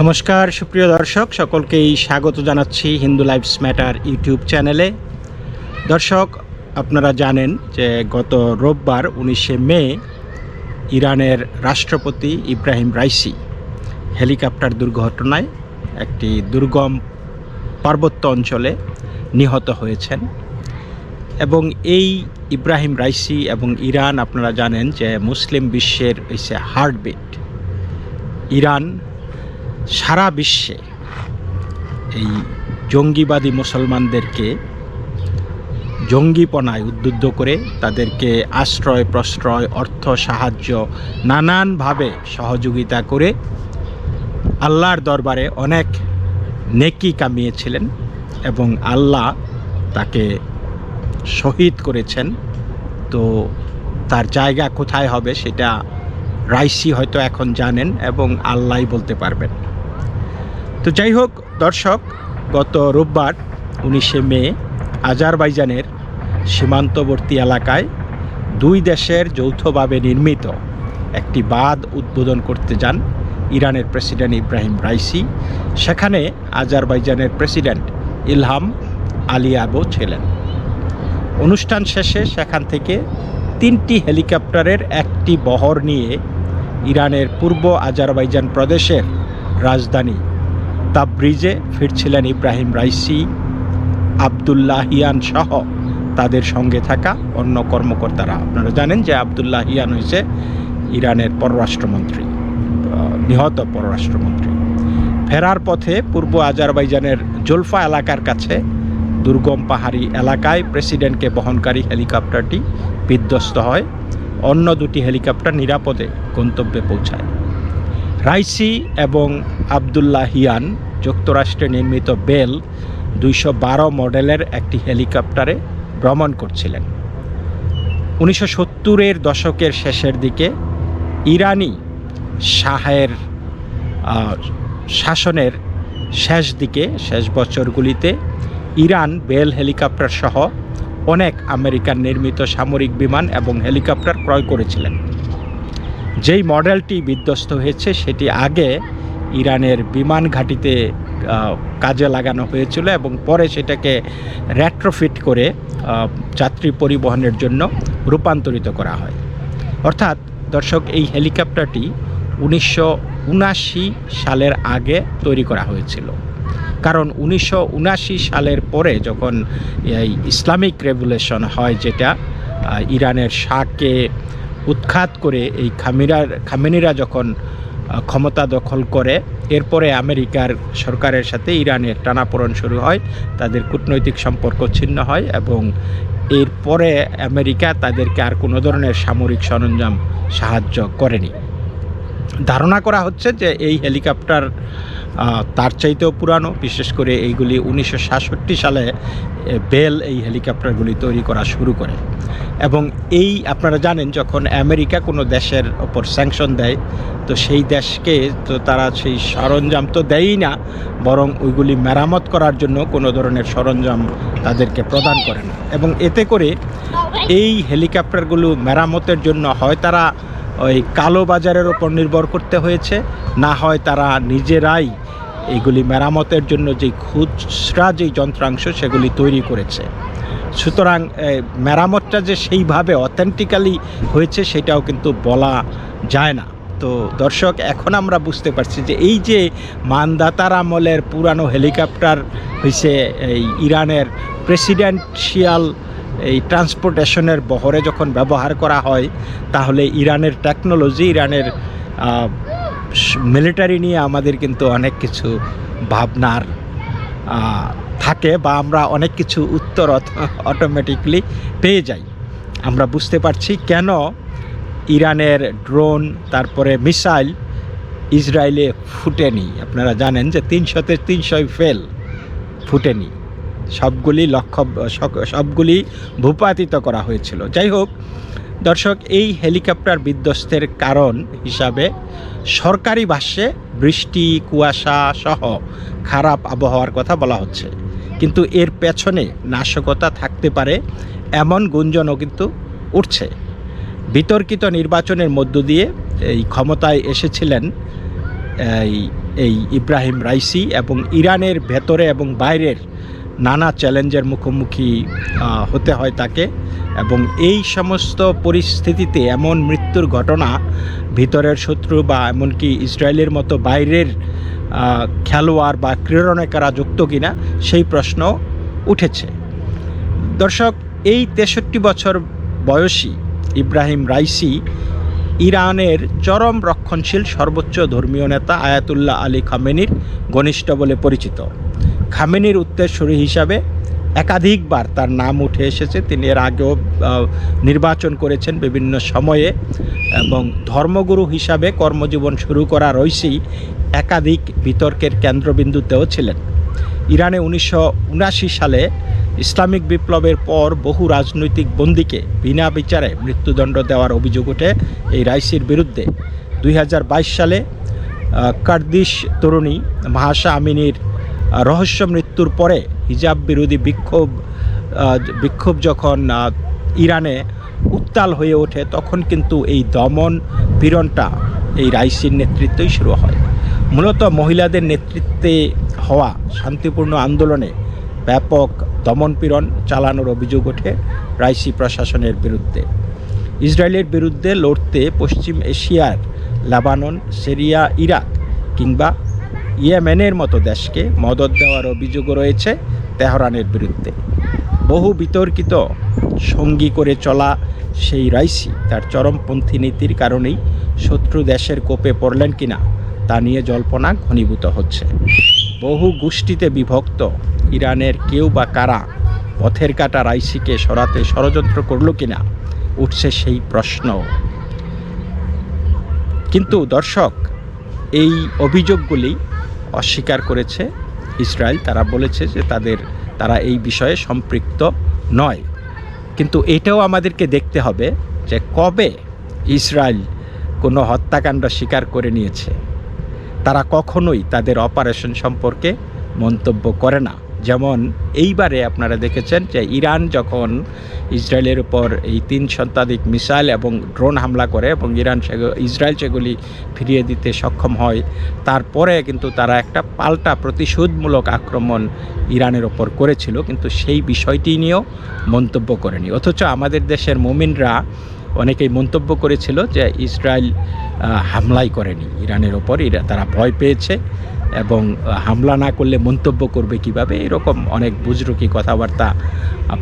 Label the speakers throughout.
Speaker 1: নমস্কার, সুপ্রিয় দর্শক, সকলকেই স্বাগত জানাচ্ছি হিন্দু লাইফস ম্যাটার ইউটিউব চ্যানেলে। দর্শক, আপনারা জানেন যে গত রোববার উনিশে মে ইরানের রাষ্ট্রপতি ইব্রাহিম রাইসি হেলিকপ্টার দুর্ঘটনায় একটি দুর্গম পার্বত্য অঞ্চলে নিহত হয়েছেন। এবং এই ইব্রাহিম রাইসি এবং ইরান, আপনারা জানেন যে মুসলিম বিশ্বের হচ্ছে হার্টবিট ইরান সারা বিশ্বে এই জঙ্গিবাদী মুসলমানদেরকে জঙ্গিপনায় উদ্বুদ্ধ করে তাদেরকে আশ্রয়, প্রশ্রয়, অর্থ, সাহায্য নানানভাবে সহযোগিতা করে আল্লাহর দরবারে অনেক নেকি কামিয়েছিলেন এবং আল্লাহ তাকে শহীদ করেছেন। তো তার জায়গা কোথায় হবে সেটা রাইসি হয়তো এখন জানেন এবং আল্লাহই বলতে পারবেন। তো যাই হোক, দর্শক, গত রোববার উনিশে মে আজারবাইজানের সীমান্তবর্তী এলাকায় দুই দেশের যৌথভাবে নির্মিত একটি বাঁধ উদ্বোধন করতে যান ইরানের প্রেসিডেন্ট ইব্রাহিম রাইসি। সেখানে আজারবাইজানের প্রেসিডেন্ট ইলহাম আলিয়াবো ছিলেন। অনুষ্ঠান শেষে সেখান থেকে তিনটি হেলিকপ্টারের একটি বহর নিয়ে ইরানের পূর্ব আজারবাইজান প্রদেশের রাজধানী তাবরিজে ফিরছিলেন ইব্রাহিম রাইসি আবদুল্লাহিয়ান সহ তাদের সঙ্গে থাকা অন্য কর্মকর্তারা। আপনারা জানেন যে আবদুল্লাহিয়ান হয়েছে ইরানের পররাষ্ট্রমন্ত্রী, নিহত পররাষ্ট্রমন্ত্রী। ফেরার পথে পূর্ব আজারবাইজানের জোলফা এলাকার কাছে দুর্গম পাহাড়ি এলাকায় প্রেসিডেন্টকে বহনকারী হেলিকপ্টারটি বিধ্বস্ত হয়। অন্য দুটি হেলিকপ্টার নিরাপদে গন্তব্যে পৌঁছায়। রাইসি এবং আবদুল্লাহিয়ান যুক্তরাষ্ট্রে নির্মিত বেল দুইশো বারো মডেলের একটি হেলিকপ্টারে ভ্রমণ করছিলেন। উনিশশো সত্তরের দশকের শেষের দিকে ইরানি শাহের শাসনের শেষ দিকে, শেষ বছরগুলিতে ইরান বেল হেলিকপ্টার সহ অনেক আমেরিকান নির্মিত সামরিক বিমান এবং হেলিকপ্টার ক্রয় করেছিলেন। যেই মডেলটি বিধ্বস্ত হয়েছে, সেটি আগে ইরানের বিমান ঘাঁটিতে কাজে লাগানো হয়েছিল এবং পরে সেটাকে র্যাট্রোফিট করে যাত্রী পরিবহনের জন্য রূপান্তরিত করা হয়। অর্থাৎ দর্শক, এই হেলিকপ্টারটি উনিশশো উনাশি সালের আগে তৈরি করা হয়েছিল। কারণ উনিশশো উনাশি সালের পরে যখন এই ইসলামিক রেভুলেশন হয়, যেটা ইরানের শাহকে উৎখাত করে এই খামিরার, খামেনিরা যখন ক্ষমতা দখল করে, এরপরে আমেরিকার সরকারের সাথে ইরানের টানাপোড়ন শুরু হয়, তাদের কূটনৈতিক সম্পর্ক ছিন্ন হয় এবং এরপরে আমেরিকা তাদেরকে আর কোনো ধরনের সামরিক সরঞ্জাম সাহায্য করেনি। ধারণা করা হচ্ছে যে এই হেলিকপ্টার তার চাইতেও পুরানো, বিশেষ করে এইগুলি উনিশশো সাতষট্টি সালে বেল এই হেলিকপ্টারগুলি তৈরি করা শুরু করে। এবং এই আপনারা জানেন যখন আমেরিকা কোনো দেশের ওপর স্যাংশন দেয়, তো সেই দেশকে তো তারা সেই সরঞ্জাম তো দেয়ই না, বরং ওইগুলি মেরামত করার জন্য কোনো ধরনের সরঞ্জাম তাদেরকে প্রদান করে না। এবং এতে করে এই হেলিকপ্টারগুলো মেরামতের জন্য হয় তারা ওই কালো বাজারের ওপর নির্ভর করতে হয়েছে, না হয় তারা নিজেরাই এগুলি মেরামতের জন্য যেই খুচরা যেই যন্ত্রাংশ সেগুলি তৈরি করেছে। সুতরাং মেরামতটা যে সেইভাবে অথেন্টিক্যালি হয়েছে সেটাও কিন্তু বলা যায় না। তো দর্শক, এখন আমরা বুঝতে পারছি যে এই যে মানদাতার আমলের পুরানো হেলিকপ্টার হয়েছে এই ইরানের প্রেসিডেন্সিয়াল এই ট্রান্সপোর্টেশনের বহরে যখন ব্যবহার করা হয়, তাহলে ইরানের টেকনোলজি ইরানের মিলিটারি নিয়ে আমাদের কিন্তু অনেক কিছু ভাবনার থাকে বা আমরা অনেক কিছু উত্তর অটোমেটিকলি পেয়ে যাই। আমরা বুঝতে পারছি কেন ইরানের ড্রোন তারপরে মিসাইল ইসরায়েলে ফুটেনি। আপনারা জানেন যে তিনশোতে তিনশোই ফেল ফুটেনি। সবগুলি লক্ষ্য সবগুলি ভূপাতিত করা হয়েছিল। যাই হোক দর্শক, এই হেলিকপ্টার বিধ্বস্তের কারণ হিসাবে সরকারি ভাষ্যে বৃষ্টি, কুয়াশা সহ খারাপ আবহাওয়ার কথা বলা হচ্ছে। কিন্তু এর পেছনে নাশকতা থাকতে পারে এমন গুঞ্জনও কিন্তু উঠছে। বিতর্কিত নির্বাচনের মধ্য দিয়ে এই ক্ষমতায় এসেছিলেন এই ইব্রাহিম রাইসি এবং ইরানের ভেতরে এবং বাইরের নানা চ্যালেঞ্জের মুখোমুখি হতে হয় তাকে এবং এই সমস্ত পরিস্থিতিতে এমন মৃত্যুর ঘটনা ভিতরের শত্রু বা এমনকি ইসরায়েলের মতো বাইরের খেলোয়াড় বা ক্রীড়নকারা যুক্ত কিনা সেই প্রশ্ন উঠেছে। দর্শক, এই তেষট্টি বছর বয়সী ইব্রাহিম রাইসি ইরানের চরম রক্ষণশীল সর্বোচ্চ ধর্মীয় নেতা আয়াতুল্লাহ আলী খামেনির ঘনিষ্ঠ বলে পরিচিত। খামেনির উত্তরসূরি হিসাবে একাধিকবার তার নাম উঠে এসেছে। তিনি এর আগেও নির্বাচন করেছেন বিভিন্ন সময়ে এবং ধর্মগুরু হিসাবে কর্মজীবন শুরু করা রইসি একাধিক বিতর্কের কেন্দ্রবিন্দুতেও ছিলেন। ইরানে উনিশশো সালে ইসলামিক বিপ্লবের পর বহু রাজনৈতিক বন্দীকে বিনা বিচারে মৃত্যুদণ্ড দেওয়ার অভিযোগ ওঠে এই রাইসির বিরুদ্ধে। দুই হাজার বাইশ সালে কার্দিশ তরুণী মাহাসা আমিনীর রহস্য মৃত্যুর পরে হিজাব বিরোধী বিক্ষোভ বিক্ষোভ যখন ইরানে উত্তাল হয়ে ওঠে, তখন কিন্তু এই দমন পীড়নটা এই রাইসির নেতৃত্বেই শুরু হয়। মূলত মহিলাদের নেতৃত্বে হওয়া শান্তিপূর্ণ আন্দোলনে ব্যাপক দমনপীড়ন চালানোর অভিযোগ ওঠে রাইসি প্রশাসনের বিরুদ্ধে। ইসরায়েলের বিরুদ্ধে লড়তে পশ্চিম এশিয়ার, লাবানন, সিরিয়া, ইরাক কিংবা ইয়েমেনের মতো দেশকে মদত দেওয়ার অভিযোগও রয়েছে তেহরানের বিরুদ্ধে। বহু বিতর্কিত সঙ্গী করে চলা সেই রাইসি তার চরমপন্থী নীতির কারণেই শত্রু দেশের কোপে পড়লেন কিনা তা নিয়ে জল্পনা ঘনীভূত হচ্ছে। বহু গোষ্ঠীতে বিভক্ত ইরানের কেউ বা কারা পথের কাটা রাইসিকে সরাতে ষড়যন্ত্র করল কিনা উঠছে সেই প্রশ্ন। কিন্তু দর্শক, এই অভিযোগগুলি অস্বীকার করেছে ইসরায়েল। তারা বলেছে যে তাদের, তারা এই বিষয়ে সম্পৃক্ত নয়। কিন্তু এটাও আমাদেরকে দেখতে হবে যে কবে ইসরায়েল কোনো হত্যাকাণ্ড স্বীকার করে নিয়েছে। তারা কখনোই তাদের অপারেশন সম্পর্কে মন্তব্য করে না। যেমন এইবারে আপনারা দেখেছেন যে ইরান যখন ইসরায়েলের উপর এই তিন শতাধিক মিসাইল এবং ড্রোন হামলা করে এবং ইরান ইসরায়েল সেগুলি ফিরিয়ে দিতে সক্ষম হয়, তারপরে কিন্তু তারা একটা পাল্টা প্রতিশোধমূলক আক্রমণ ইরানের ওপর করেছিল, কিন্তু সেই বিষয়টি নিয়েও মন্তব্য করেনি। অথচ আমাদের দেশের মোমিনরা অনেকেই মন্তব্য করেছিল যে ইসরায়েল হামলাই করেনি ইরানের ওপর ইরা, তারা ভয় পেয়েছে। এবং হামলা না করলে মন্তব্য করবে কীভাবে? এরকম অনেক বুজরুকি কথাবার্তা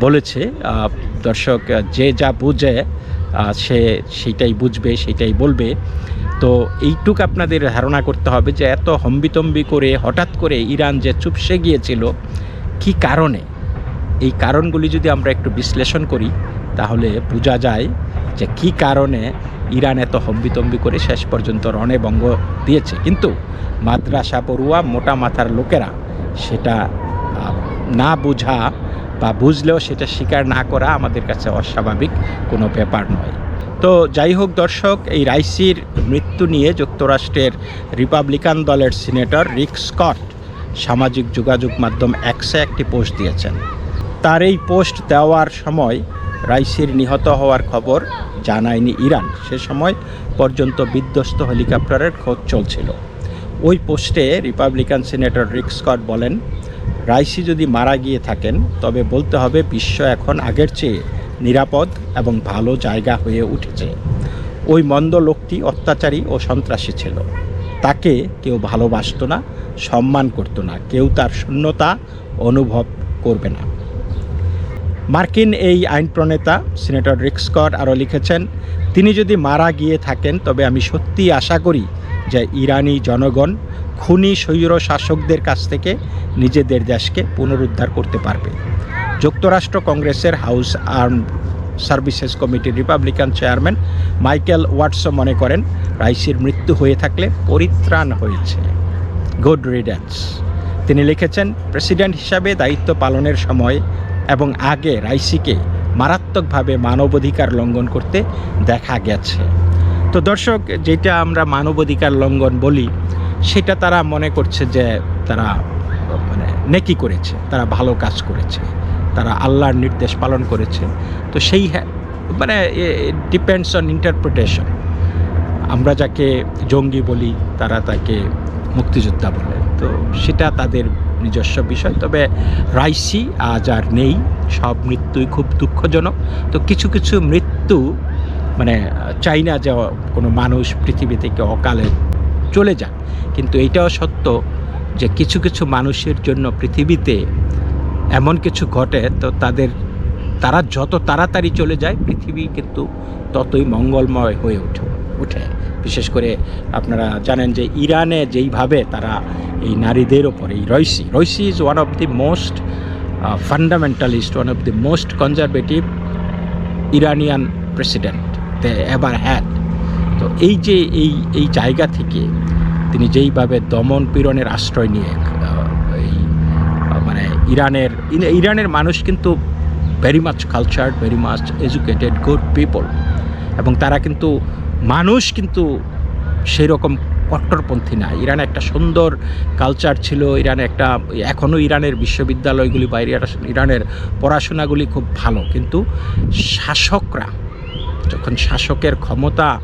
Speaker 1: বলেছে। দর্শক যে যা বুঝে সে সেটাই বুঝবে, সেইটাই বলবে। তো এইটুক আপনাদের ধারণা করতে হবে যে, এত হম্বিতম্বি করে, হঠাৎ করে ইরান যে চুপসে গিয়েছিল, কি কারণে? এই কারণগুলি যদি আমরা একটু বিশ্লেষণ করি, তাহলে বোঝা যায় যে কি কারণে ইরান এত হম্বিতম্বি করে শেষ পর্যন্ত রণে ভঙ্গ দিয়েছে। কিন্তু মাদ্রাসা পড়ুয়া মোটা মাথার লোকেরা সেটা না বোঝা বা বুঝলেও সেটা স্বীকার না করা আমাদের কাছে অস্বাভাবিক কোনো ব্যাপার নয়। তো যাই হোক দর্শক, এই রাইসির মৃত্যু নিয়ে যুক্তরাষ্ট্রের রিপাবলিকান দলের সিনেটর রিক স্কট সামাজিক যোগাযোগ মাধ্যম এক্সে একটি পোস্ট দিয়েছেন। তার এই পোস্ট দেওয়ার সময় রাইসির নিহত হওয়ার খবর জানায়নি ইরান। সে সময় পর্যন্ত বিধ্বস্ত হেলিকপ্টারের খোঁজ চলছিল। ওই পোস্টে রিপাবলিকান সিনেটর রিক স্কট বলেন, রাইসি যদি মারা গিয়ে থাকেন, তবে বলতে হবে বিশ্ব এখন আগের চেয়ে নিরাপদ এবং ভালো জায়গা হয়ে উঠেছে। ওই মন্দ লোকটি অত্যাচারী ও সন্ত্রাসী ছিল। তাকে কেউ ভালোবাসতো না, সম্মান করতো না। কেউ তার শূন্যতা অনুভব করবে না। মার্কিন এই আইন প্রণেতা সিনেটর রিক স্কট আরও লিখেছেন, তিনি যদি মারা গিয়ে থাকেন, তবে আমি সত্যিই আশা করি যে ইরানি জনগণ খুনি স্বৈর শাসকদের কাছ থেকে নিজেদের দেশকে পুনরুদ্ধার করতে পারবে। যুক্তরাষ্ট্র কংগ্রেসের হাউস আর্ম সার্ভিসেস কমিটির রিপাবলিকান চেয়ারম্যান মাইকেল ওয়াটসও মনে করেন, রাইসির মৃত্যু হয়ে থাকলে পরিত্রাণ হয়েছে। Good riddance. তিনি লিখেছেন, প্রেসিডেন্ট হিসাবে দায়িত্ব পালনের সময় এবং আগে রাইসিকে মারাত্মকভাবে মানবাধিকার লঙ্ঘন করতে দেখা গেছে। তো দর্শক, যেটা আমরা মানবাধিকার লঙ্ঘন বলি, সেটা তারা মনে করছে যে তারা মানে নেকি করেছে, তারা ভালো কাজ করেছে, তারা আল্লাহর নির্দেশ পালন করেছে। তো সেই মানে ডিপেন্ডস অন ইন্টারপ্রিটেশন আমরা যাকে জঙ্গি বলি, তারা তাকে মুক্তিযোদ্ধা বলে। তো সেটা তাদের নিজস্ব বিষয়। তবে রাইসি আজ আর নেই, সব মৃত্যুই খুব দুঃখজনক। তো কিছু কিছু মৃত্যু মানে চাই না যে কোনো মানুষ পৃথিবী থেকে অকালে চলে যাক, কিন্তু এটাও সত্য যে কিছু কিছু মানুষের জন্য পৃথিবীতে এমন কিছু ঘটে, তো তাদের, তারা যত তাড়াতাড়ি চলে যায়, পৃথিবী কিন্তু ততই মঙ্গলময় হয়ে ওঠে ওঠে বিশেষ করে আপনারা জানেন যে ইরানে যেইভাবে তারা এই নারীদের ওপর, এই Raisi Raisi is one of the most fundamentalist one of the most conservative Iranian president they ever had তো এই যে এই এই জায়গা থেকে তিনি যেইভাবে দমন পীড়নের আশ্রয় নিয়ে এই মানে ইরানের ইরানের মানুষ কিন্তু very much cultured very much educated good people এবং তারা কিন্তু মানুষ কিন্তু সেই রকম কট্টরপন্থী না। ইরানে একটা সুন্দর কালচার ছিল, ইরানে একটা এখনও ইরানের বিশ্ববিদ্যালয়গুলি বা ইরা- ইরানের পড়াশোনাগুলি খুব ভালো। কিন্তু শাসকরা যখন শাসকের ক্ষমতা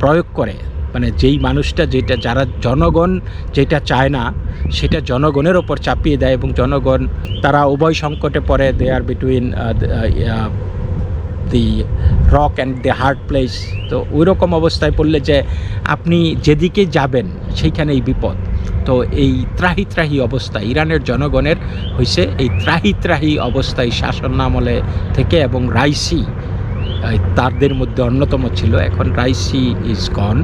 Speaker 1: প্রয়োগ করে মানে যেই মানুষটা যেটা, যারা জনগণ যেটা চায় না, সেটা জনগণের ওপর চাপিয়ে দেয় এবং জনগণ, তারা উভয় সংকটে পড়ে they are between the rock and the hard place তো ওই রকম অবস্থায় পড়লে যে আপনি যেদিকে যাবেন, সেইখানেই বিপদ। তো এই ত্রাহি ত্রাহি অবস্থা ইরানের জনগণের হয়েছে এই ত্রাহি ত্রাহি অবস্থায় শাসন আমলে থেকে এবং রাইসি তাদের মধ্যে অন্যতম ছিল। এখন রাইসি ইজ গন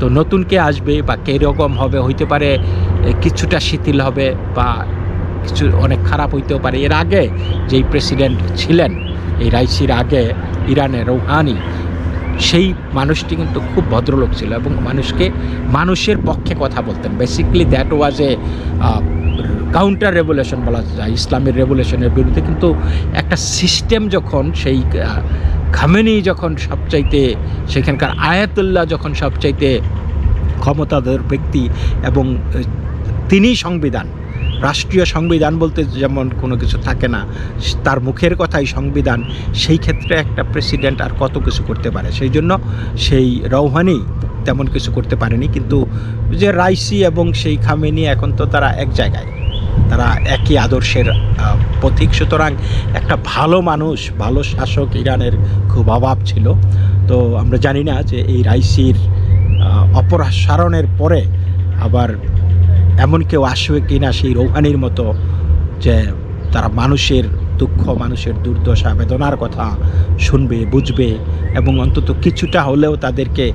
Speaker 1: তো নতুন কে আসবে বা কীরকম হবে, হইতে পারে কিছুটা শিথিল হবে বা কিছু অনেক খারাপ হইতেও পারে। এর আগে যেই প্রেসিডেন্ট ছিলেন, এই রাইসির আগে ইরানের রৌহানি, সেই মানুষটি কিন্তু খুব ভদ্রলোক ছিল এবং মানুষকে, মানুষের পক্ষে কথা বলতেন। Basically that was a counter revolution বলা যায়, ইসলামের রেভুলেশনের বিরুদ্ধে। কিন্তু একটা সিস্টেম যখন সেই খামেনি যখন সবচাইতে সেখানকার আয়াতুল্লাহ যখন সবচাইতে ক্ষমতাধর ব্যক্তি এবং তিনি সংবিধান রাষ্ট্রীয় সংবিধান বলতে যেমন কোনো কিছু থাকে না, তার মুখের কথাই সংবিধান, সেই ক্ষেত্রে একটা প্রেসিডেন্ট আর কত কিছু করতে পারে। সেই জন্য সেই রৌহানি তেমন কিছু করতে পারেনি। কিন্তু যে রাইসি এবং সেই খামেনি এখন তো তারা এক জায়গায়। তারা একই আদর্শের পথিক। সুতরাং একটা ভালো মানুষ, ভালো শাসক ইরানের খুব অভাব ছিল। তো আমরা জানি না যে এই রাইসির অপসারণের পরে আবার এমন কেউ আসবে কি না সেই রৌহানির মতো যে তারা মানুষের দুঃখ, মানুষের দুর্দশা, বেদনার কথা শুনবে, বুঝবে এবং অন্তত কিছুটা হলেও তাদেরকে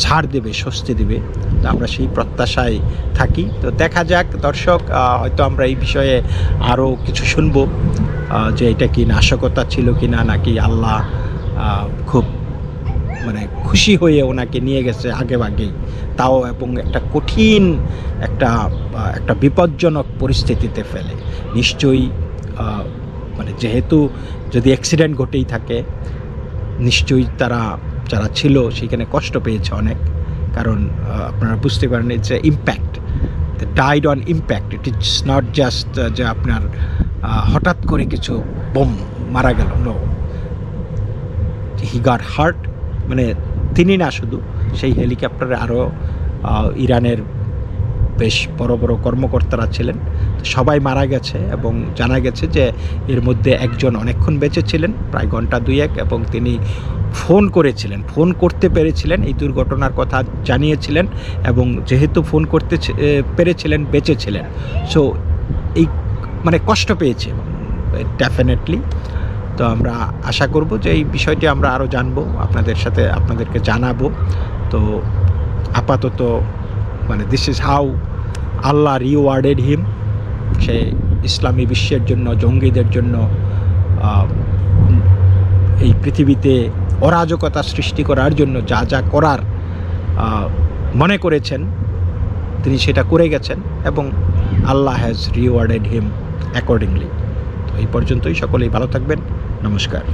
Speaker 1: ছাড় দেবে, স্বস্তি দেবে। তো আমরা সেই প্রত্যাশায় থাকি। তো দেখা যাক, দর্শক হয়তো আমরা এই বিষয়ে আরও কিছু শুনব যে এটা কি নাশকতা ছিল কি না নাকি আল্লাহ খুব মানে খুশি হয়ে ওনাকে নিয়ে গেছে আগে আগেই তাও এবং একটা কঠিন একটা একটা বিপজ্জনক পরিস্থিতিতে ফেলে। নিশ্চয়ই মানে যেহেতু যদি অ্যাক্সিডেন্ট ঘটেই থাকে, নিশ্চয়ই তারা, যারা ছিল সেখানে কষ্ট পেয়েছে অনেক। কারণ আপনারা বুঝতে পারেন যে impact died on impact it is not just যে আপনার হঠাৎ করে কিছু বোম মারা গেল নো হি গট হার্ট মানে তিনি না শুধু, সেই হেলিকপ্টারে আরও ইরানের বেশ বড় বড় কর্মকর্তারা ছিলেন। সবাই মারা গেছে এবং জানা গেছে যে এর মধ্যে একজন অনেকক্ষণ বেঁচে ছিলেন, প্রায় ঘণ্টা দুই এক এবং তিনি ফোন করেছিলেন। ফোন করতে পেরেছিলেন, এই দুর্ঘটনার কথা জানিয়েছিলেন এবং যেহেতু ফোন করতে পেরেছিলেন, বেঁচে ছিলেন। সো এই মানে কষ্ট পেয়েছে ডেফিনেটলি তো আমরা আশা করব যে এই বিষয়টি আমরা আরও জানব, আপনাদের সাথে আপনাদেরকে জানাব। তো আপাতত মানে this is how Allah rewarded him সে ইসলামী বিশ্বের জন্য, জঙ্গিদের জন্য এই পৃথিবীতে অরাজকতা সৃষ্টি করার জন্য যা যা করার মনে করেছেন, তিনি সেটা করে গেছেন এবং Allah has rewarded him accordingly তো এই পর্যন্তই, সকলেই ভালো থাকবেন। নমস্কার